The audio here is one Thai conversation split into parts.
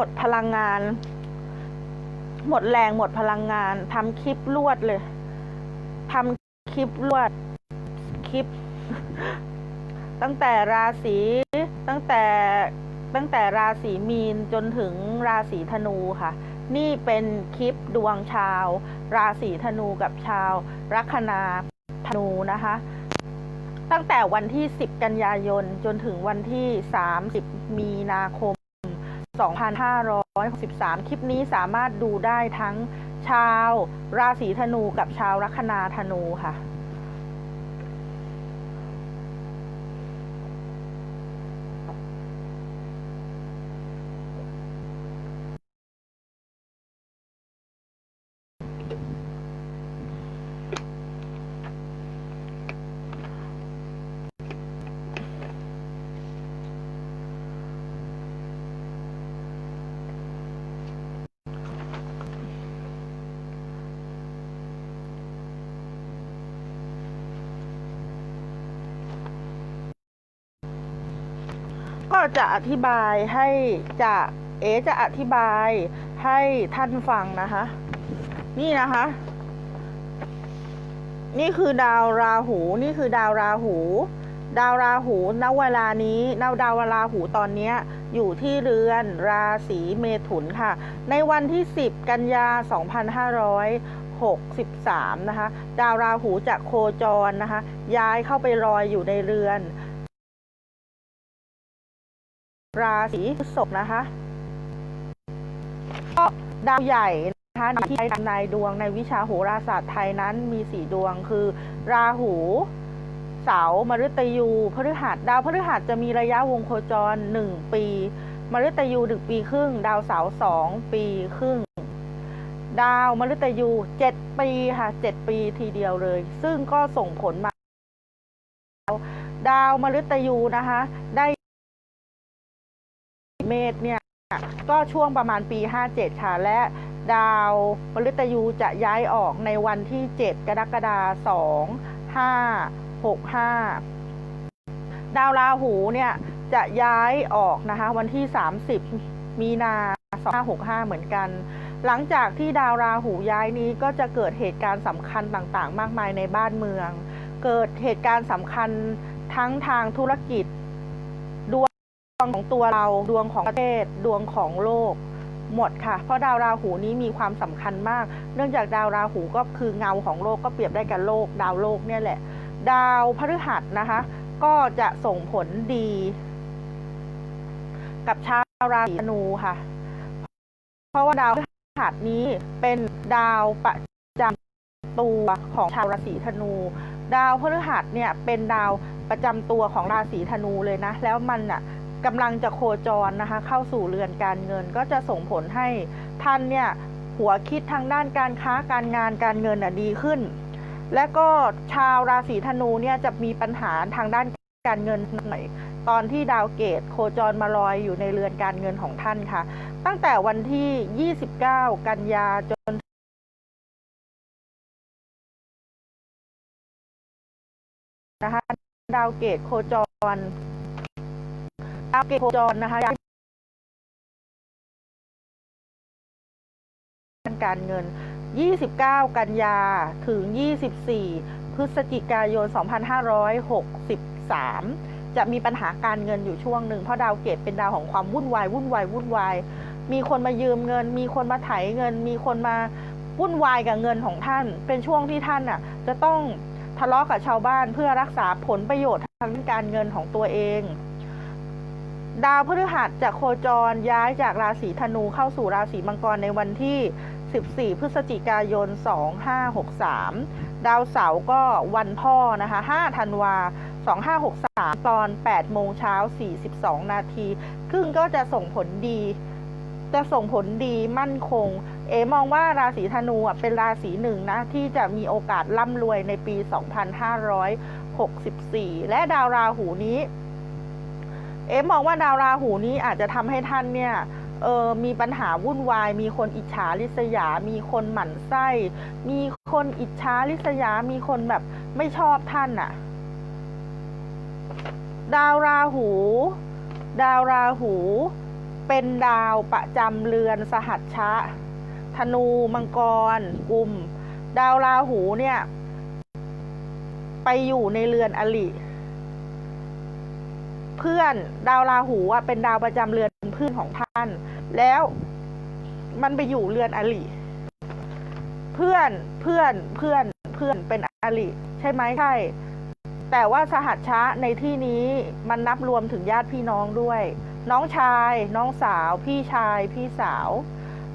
หมดพลังงาน หมดแรงหมดพลังงานทำคลิปลวดเลยทำคลิปลวดคลิป ตั้งแต่ราศีตั้งแต่ตั้งแต่ราศีมีนจนถึงราศีธนูค่ะ นี่เป็นคลิปดวงชาว ราศีธนูกับชาว ลัคนาธนูนะคะ ตั้งแต่วันที่ 10 กันยายนจนถึงวันที่ 30 มีนาคม 2563 คลิปนี้สามารถดูได้ทั้งชาวราศีธนูกับชาวลัคนาธนูค่ะ ก็ จะอธิบายให้จะเอจะอธิบายให้ท่านฟังนะคะ นี่นะคะ นี่คือดาวราหู นี่คือดาวราหู ดาวราหูณเวลานี้นาวดาวราหูตอนนี้อยู่ที่เรือนราศีเมถุนค่ะ ในวันที่ 10 กันยา 2563 นะคะ ดาวราหูจะโคจรนะคะ ย้ายเข้าไปลอยอยู่ในเรือน ราศีพฤษภนะคะก็ดาวใหญ่นะคะที่ใช้ทำนดวงในวิชาโหราศาสตร์ไทยนั้นมีสี่ดวงคือ ราหูเสามฤตยูพฤหัสดาวพฤหัสจะมีระยะวงโคจรหนึ่งปี มฤตยูหนึ่งปีครึ่ง ดาวเสาสองปีครึ่ง ดาวมฤตยูเจ็ดปีค่ะเจ็ดปีทีเดียวเลย ซึ่งก็ส่งผลมา ดาวมฤตยูนะคะได้ เมษเนี่ยก็ช่วงประมาณปี 57 ค่ะ และดาวมฤตยูจะย้ายออกในวันที่ 7 กรกฎาคม2565 ดาวราหูเนี่ยจะย้ายออกนะคะ วันที่ 30 มีนา2565 เหมือนกัน หลังจากที่ดาวราหูย้ายนี้ก็จะเกิดเหตุการณ์สำคัญต่างๆ มากมายในบ้านเมือง เกิดเหตุการณ์สำคัญทั้งทางธุรกิจ ของตัวเราดวงของประเทศ ดวงของโลกหมดค่ะ เพราะดาวราหูนี้มีความสำคัญมาก เนื่องจากดาวราหูก็คือเงาของโลกก็เปรียบได้กับโลก ดาวโลกเนี่ยแหละ ดาวพฤหัสนะคะ ก็จะส่งผลดี กับชาวราศีธนูค่ะ เพราะว่าดาวพฤหัสนี้เป็นดาวประจำตัวของชาวราศีธนู ดาวพฤหัสเนี่ยเป็นดาวประจำตัวของราศีธนูเลยนะ แล้วมันอะ กำลังจะโคจรนะคะเข้าสู่เรือนการเงินก็จะส่งผลให้ท่านเนี่ยหัวคิดทางด้านการค้าการงานการเงินดีขึ้น และก็ชาวราศีธนูเนี่ยจะมีปัญหาทางด้านการเงินหน่อยตอนที่ดาวเกตโคจรมาลอยอยู่ในเรือนการเงินของท่านค่ะ ตั้งแต่วันที่ 29 กันยาจนนะคะดาวเกตโคจร ดาวเกตโคจรนะคะการเงิน 29 กันยา ถึง 24 พฤศจิกายน 2563 จะมีปัญหาการเงินอยู่ช่วงหนึ่ง เพราะดาวเกตเป็นดาวของความวุ่นวาย วุ่นวาย วุ่นวาย มีคนมายืมเงิน มีคนมาไถเงิน มีคนมาวุ่นวายกับเงินของท่าน เป็นช่วงที่ท่านอะ จะต้องทะเลาะกับชาวบ้านเพื่อรักษาผลประโยชน์ทางการเงินของตัวเอง ดาวพฤหัสจะโคจรย้ายจากราศีธนูเข้าสู่ราศีมังกรในวันที่ 14 พฤศจิกายน 2563 ดาวเสาร์ก็วันพ่อนะคะ 5 ธันวา 2563 ตอน 8 โมงเช้า 42 นาทีซึ่งก็จะส่งผลดี จะส่งผลดีมั่นคง เอมองว่าราศีธนูเป็นราศีหนึ่งนะ ที่จะมีโอกาสร่ำรวยในปี 2564 และดาวราหูนี้ เอ๊ะมองว่าดาวราหูนี้อาจจะทำให้ท่านเนี่ยเออมีปัญหาวุ่นวาย มีคนอิจฉาริษยา มีคนหมั่นไส้ มีคนอิจฉาริษยา มีคนแบบไม่ชอบท่านน่ะ ดาวราหู ดาวราหู เป็นดาวประจำเรือนสหัชชะ ธนู มังกรกลุ่มดาวราหูเนี่ย ไปอยู่ในเรือนอลิ เพื่อนดาวราหูอะเป็นดาวประจำเรือนเพื่อนของท่าน แล้วมันไปอยู่เรือนอลิเพื่อนเพื่อนเพื่อนเพื่อนเป็นอลิใช่ไหมใช่แต่ว่าสหัชชะในที่นี้มันนับรวมถึงญาติพี่น้องด้วย น้องชาย น้องสาว พี่ชาย พี่สาว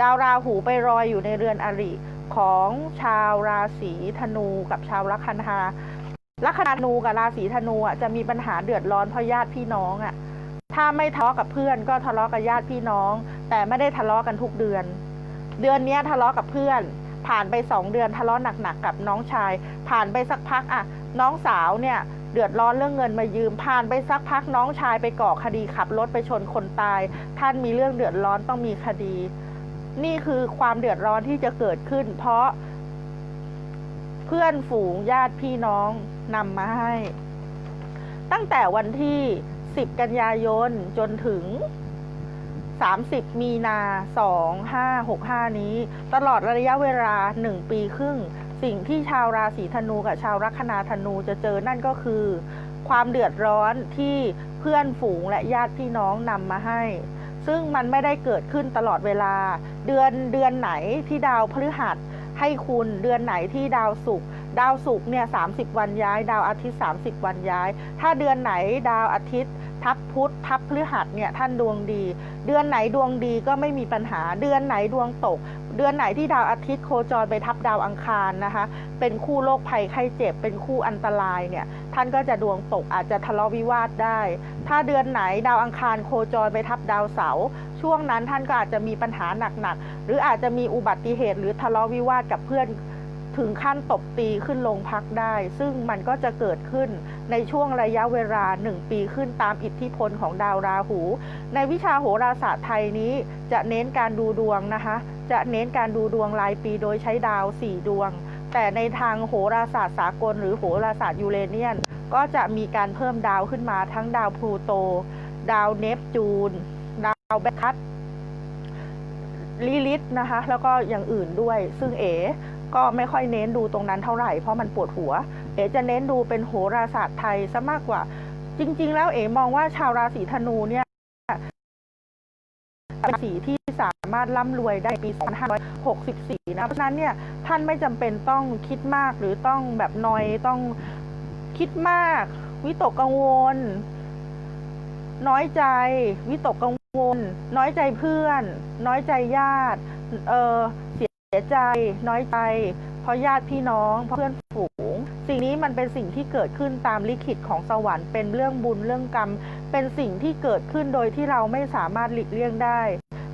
ดาวราหูไปรอยอยู่ในเรือนอริของชาวราศีธนูกับชาวลัคนา ลัคนาธนูกับราศีธนูอะจะมีปัญหาเดือดร้อนเพราะญาติพี่น้องอะ ถ้าไม่ทะเลาะกับเพื่อนก็ทะเลาะกับญาติพี่น้อง แต่ไม่ได้ทะเลาะกันทุกเดือน เดือนนี้ทะเลาะกับเพื่อน ผ่านไปสองเดือนทะเลาะหนักๆกับน้องชาย ผ่านไปสักพักอะ น้องสาวเนี่ยเดือดร้อนเรื่องเงินมายืมผ่านไปสักพักน้องชายไปก่อคดีขับรถไปชนคนตาย ท่านมีเรื่องเดือดร้อนต้องมีคดี นี่คือความเดือดร้อนที่จะเกิดขึ้น เพราะ พื่อนฝูงญาติพี่น้องนำมาให้ ตั้งแต่วันที่ 10 กันยายนจนถึง 30 มีนา 2565 นี้ ตลอดระยะเวลา 1 ปีครึ่ง สิ่งที่ชาวราศีธนูกับชาวลัคนาธนูจะเจอนั่นก็คือ ความเดือดร้อนที่เพื่อนฝูงและญาติพี่น้องนำมาให้ ซึ่งมันไม่ได้เกิดขึ้นตลอดเวลา เดือนเดือนไหนที่ดาวพฤหัส ให้คุณเดือนไหนที่ดาวศุกร์ดาวศุกร์เนี่ยสาวันย้าย ดาวอาทิตย์ 30 วันย้าย ถ้าเดือนไหนดาวอาทิตย์ ทับพุธทับพฤหัสเนี่ยท่านดวงดี เดือนไหนดวงดีก็ไม่มีปัญหา เดือนไหนดวงตก เดือนไหนที่ดาวอาทิตย์โคจรไปทับดาวอังคารนะคะ เป็นคู่โรคภัยไข้เจ็บ เป็นคู่อันตรายเนี่ย ท่านก็จะดวงตกอาจจะทะเลาะวิวาทได้ ถ้าเดือนไหนดาวอังคารโคจรไปทับดาวเสาร์ช่วงนั้นท่านก็อาจจะมีปัญหาหนักๆ หรืออาจจะมีอุบัติเหตุหรือทะเลาะวิวาทกับเพื่อนถึงขั้นตบตีขึ้นโรงพักได้ ซึ่งมันก็จะเกิดขึ้น ในช่วงระยะเวลา 1 ปีขึ้นตามอิทธิพลของดาวราหู ในวิชาโหราศาสตร์ไทยนี้จะเน้นการดูดวงนะคะ จะเน้นการดูดวงรายปีโดยใช้ดาว 4 ดวง แต่ในทางโหราศาสตร์สากล หรือโหราศาสตร์ยูเรเนียน ก็จะมีการเพิ่มดาวขึ้นมาทั้งดาวพลูโต ดาวเนปจูน ดาวแบคัสลิลิตนะคะ แล้วก็อย่างอื่นด้วย ซึ่งเอ๋ก็ไม่ค่อยเน้นดูตรงนั้นเท่าไหร่เพราะมันปวดหัว อ๋จะเน้นดูเป็นโหราศาสตร์ไทยซะมากกว่า จริง ๆ แล้วเอ๋มองว่าชาวราศีธนูเนี่ยเป็นราศีที่สามารถร่ำรวยได้ปี 2564 นะ เพราะฉะนั้นเนี่ยท่านไม่จำเป็นต้องคิดมากหรือต้องแบบนอยต้องคิดมาก วิตกกังวล น้อยใจ วิตกกังวล น้อยใจเพื่อน น้อยใจญาติ เออเสียใจ น้อยใจ เพราะญาติพี่น้องเพราะเพื่อนฝูง สิ่งนี้มันเป็นสิ่งที่เกิดขึ้นตามลิขิตของสวรรค์เป็นเรื่องบุญเรื่องกรรม เป็นสิ่งที่เกิดขึ้นโดยที่เราไม่สามารถหลีกเลี่ยงได้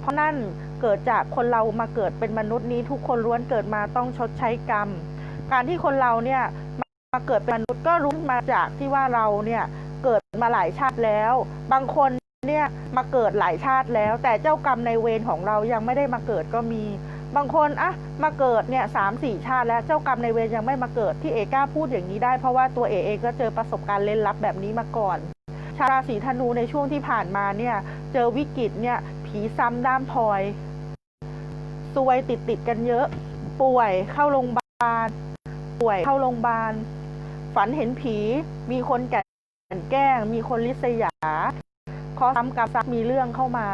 เพราะนั่นเกิดจากคนเรามาเกิดเป็นมนุษย์นี้ทุกคนล้วนเกิดมาต้องชดใช้กรรม การที่คนเราเนี่ยมาเกิดเป็นมนุษย์ก็รู้มาจากที่ว่าเราเนี่ยเกิดมาหลายชาติแล้ว บางคนเนี่ยมาเกิดหลายชาติแล้ว แต่เจ้ากรรมในเวรของเรายังไม่ได้มาเกิดก็มี บางคนอะมาเกิดเนี่ยสามสี่ชาติแล้วเจ้ากรรมในเวรยังไม่มาเกิดที่เอกล้าพูดอย่างนี้ได้เพราะว่าตัวเอเองก็เจอประสบการณ์เล่นลับแบบนี้มาก่อน ชาราศีธนูในช่วงที่ผ่านมาเนี่ย เจอวิกฤตเนี่ย ผีซ้ำด้ามพลอยซวยติดติดกันเยอะ ป่วยเข้าโรงพยาบาล ป่วยเข้าโรงพยาบาล ฝันเห็นผี มีคนแกลันแกล้ง มีคนลิษยาเคราะห์ซ้ำกรรมซักมีเรื่องเข้ามา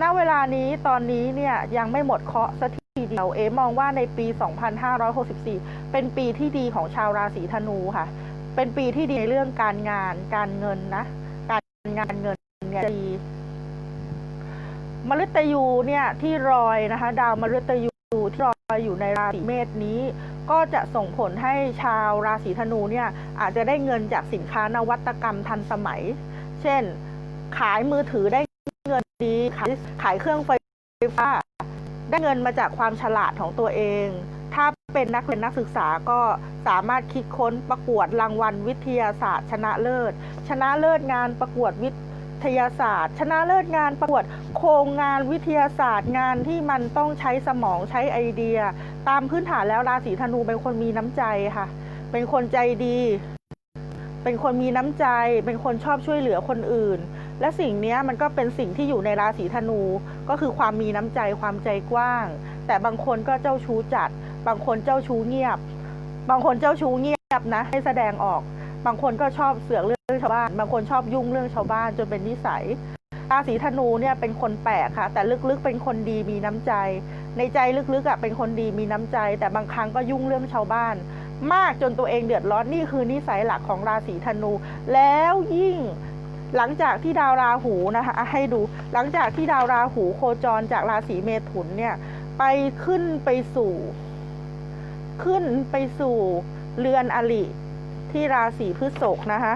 ณเวลานี้ตอนนี้เนี่ยยังไม่หมดเคราะห์สักทีเดียวเอมองว่าในปี 2564 เป็นปีที่ดีของชาวราศีธนูค่ะ เป็นปีที่ดีในเรื่องการงาน การเงินนะ การงานเงินเนี่ยดีมฤตยูเนี่ยที่รอยนะคะ ดาวมฤตยูที่รอยอยู่ในราศีเมษนี้ ก็จะส่งผลให้ชาวราศีธนูเนี่ยอาจจะได้เงินจากสินค้านวัตกรรมทันสมัย เช่น ขายมือถือได้ เงินดีขายขายเครื่องไฟฟ้า ได้เงินมาจากความฉลาดของตัวเอง ถ้าเป็นนักเรียนนักศึกษาก็สามารถคิดค้นประกวดรางวัลวิทยาศาสตร์ ชนะเลิศ ชนะเลิศงานประกวดวิทยาศาสตร์ ชนะเลิศงานประกวดโครงงานวิทยาศาสตร์ งานที่มันต้องใช้สมองใช้ไอเดีย ตามพื้นฐานแล้วราศีธนูเป็นคนมีน้ำใจค่ะ เป็นคนใจดี เป็นคนมีน้ำใจ เป็นคนชอบช่วยเหลือคนอื่น และสิ่งนี้มันก็เป็นสิ่งที่อยู่ในราศีธนู ก็คือความมีน้ำใจความใจกว้าง แต่บางคนก็เจ้าชู้จัด บางคนเจ้าชู้เงียบ บางคนเจ้าชู้เงียบนะให้แสดงออก บางคนก็ชอบเสือกเรื่องชาวบ้าน บางคนชอบยุ่งเรื่องชาวบ้านจนเป็นนิสัย ราศีธนูเนี่ยเป็นคนแปลกค่ะ แต่ลึกๆเป็นคนดีมีน้ำใจ ในใจลึกๆอะเป็นคนดีมีน้ำใจ แต่บางครั้งก็ยุ่งเรื่องชาวบ้านมากจนตัวเองเดือดร้อนนี่คือนิสัยหลักของราศีธนู แล้วยิ่ง หลังจากที่ดาวราหูนะคะให้ดูหลังจากที่ดาวราหูโคจรจากราศีเมถุนเนี่ยไปขึ้นไปสู่ ขึ้นไปสู่เรือนอริที่ราศีพฤษภนะคะ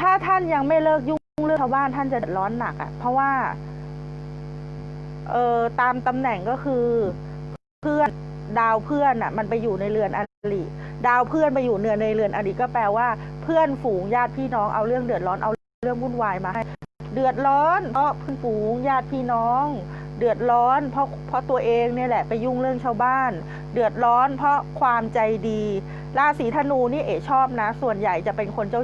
ถ้าท่านยังไม่เลิกยุ่งเรื่องชาวบ้านท่านจะร้อนหนักอะ่ะ เพราะว่า เออตามตำแหน่งก็คือเพื่อน ดาวเพื่อนอะมันไปอยู่ในเรือนอริดาวเพื่อนไปอยู่เนือในเรือนอริก็แปลว่า เพื่อนฝูงญาติพี่น้องเอาเรื่องเดือดร้อนเอาเรื่องวุ่นวายมาให้เดือดร้อนเพราะเพื่อนฝูงญาติพี่น้อง เดือดร้อนเพราะเพราะตัวเองเนี่ยแหละไปยุ่งเรื่องชาวบ้าน เดือดร้อนเพราะความใจดี ราศีธนูนี่เอ๋ชอบนะ ส่วนใหญ่จะเป็นคนเจ้า